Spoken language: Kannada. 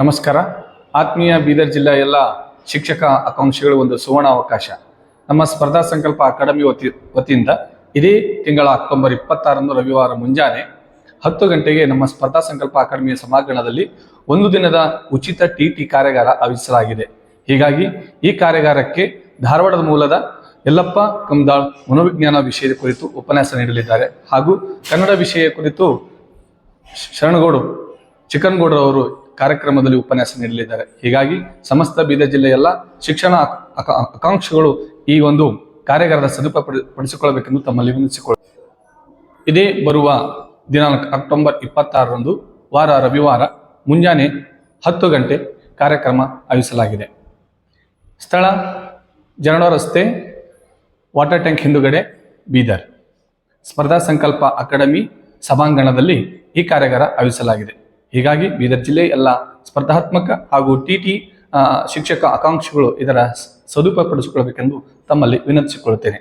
ನಮಸ್ಕಾರ. ಆತ್ಮೀಯ ಬೀದರ್ ಜಿಲ್ಲೆಯ ಎಲ್ಲ ಶಿಕ್ಷಕ ಆಕಾಂಕ್ಷಿಗಳು ಒಂದು ಸುವರ್ಣ ಅವಕಾಶ. ನಮ್ಮ ಸ್ಪರ್ಧಾ ಸಂಕಲ್ಪ ಅಕಾಡೆಮಿ ವತಿ, ವತಿಯಿಂದ ಇದೇ ತಿಂಗಳ ಅಕ್ಟೋಬರ್ ಇಪ್ಪತ್ತಾರರಂದು ರವಿವಾರ ಮುಂಜಾನೆ ಹತ್ತು ಗಂಟೆಗೆ ನಮ್ಮ ಸ್ಪರ್ಧಾ ಸಂಕಲ್ಪ ಅಕಾಡೆಮಿಯ ಸಮಾಗಣದಲ್ಲಿ ಒಂದು ದಿನದ ಉಚಿತ ಟಿ ಟಿ ಕಾರ್ಯಾಗಾರ ಆಯೋಜಿಸಲಾಗಿದೆ. ಹೀಗಾಗಿ ಈ ಕಾರ್ಯಾಗಾರಕ್ಕೆ ಧಾರವಾಡದ ಮೂಲದ ಯಲ್ಲಪ್ಪ ಕಮ್ದಾಳ್ ಮನೋವಿಜ್ಞಾನ ವಿಷಯದ ಕುರಿತು ಉಪನ್ಯಾಸ ನೀಡಲಿದ್ದಾರೆ. ಹಾಗೂ ಕನ್ನಡ ವಿಷಯ ಕುರಿತು ಶರಣಗೌಡು ಚಿಕನ್ಗೌಡರು ಅವರು ಕಾರ್ಯಕ್ರಮದಲ್ಲಿ ಉಪನ್ಯಾಸ ನೀಡಲಿದ್ದಾರೆ. ಹೀಗಾಗಿ ಸಮಸ್ತ ಬೀದರ್ ಜಿಲ್ಲೆಯ ಶಿಕ್ಷಣ ಆಕ- ಆಕ- ಆಕಾಂಕ್ಷಿಗಳು ಈ ಒಂದು ಕಾರ್ಯಾಗಾರದ ಸದುಪಡಿಸಿಕೊಳ್ಳಬೇಕೆಂದು ಪಡಿಸಿಕೊಳ್ಳಬೇಕೆಂದು ತಮ್ಮಲ್ಲಿ ವಿನಂತಿಸಿಕೊಳ್ಳ, ಇದೇ ಬರುವ ದಿನಾಂಕ ಅಕ್ಟೋಬರ್ ಇಪ್ಪತ್ತಾರರಂದು ವಾರ ರವಿವಾರ ಮುಂಜಾನೆ ಹತ್ತು ಗಂಟೆ ಕಾರ್ಯಕ್ರಮ ಆಯೋಜಿಸಲಾಗಿದೆ. ಸ್ಥಳ ಜನಡ ರಸ್ತೆ, ವಾಟರ್ ಟ್ಯಾಂಕ್ ಹಿಂದುಗಡೆ ಬೀದರ್. ಸ್ಪರ್ಧಾ ಸಂಕಲ್ಪ ಅಕಾಡೆಮಿ ಸಭಾಂಗಣದಲ್ಲಿ ಈ ಕಾರ್ಯಾಗಾರ ಆಯೋಜಿಸಲಾಗಿದೆ. ಹೀಗಾಗಿ ಬೀದರ್ ಜಿಲ್ಲೆ ಎಲ್ಲ ಸ್ಪರ್ಧಾತ್ಮಕ ಹಾಗೂ ಟಿ ಟಿ ಶಿಕ್ಷಕ ಆಕಾಂಕ್ಷಿಗಳು ಇದರ ಸದುಪಯೋಗಪಡಿಸಿಕೊಳ್ಳಬೇಕೆಂದು ತಮ್ಮಲ್ಲಿ ವಿನಂತಿಸಿಕೊಳ್ಳುತ್ತೇನೆ.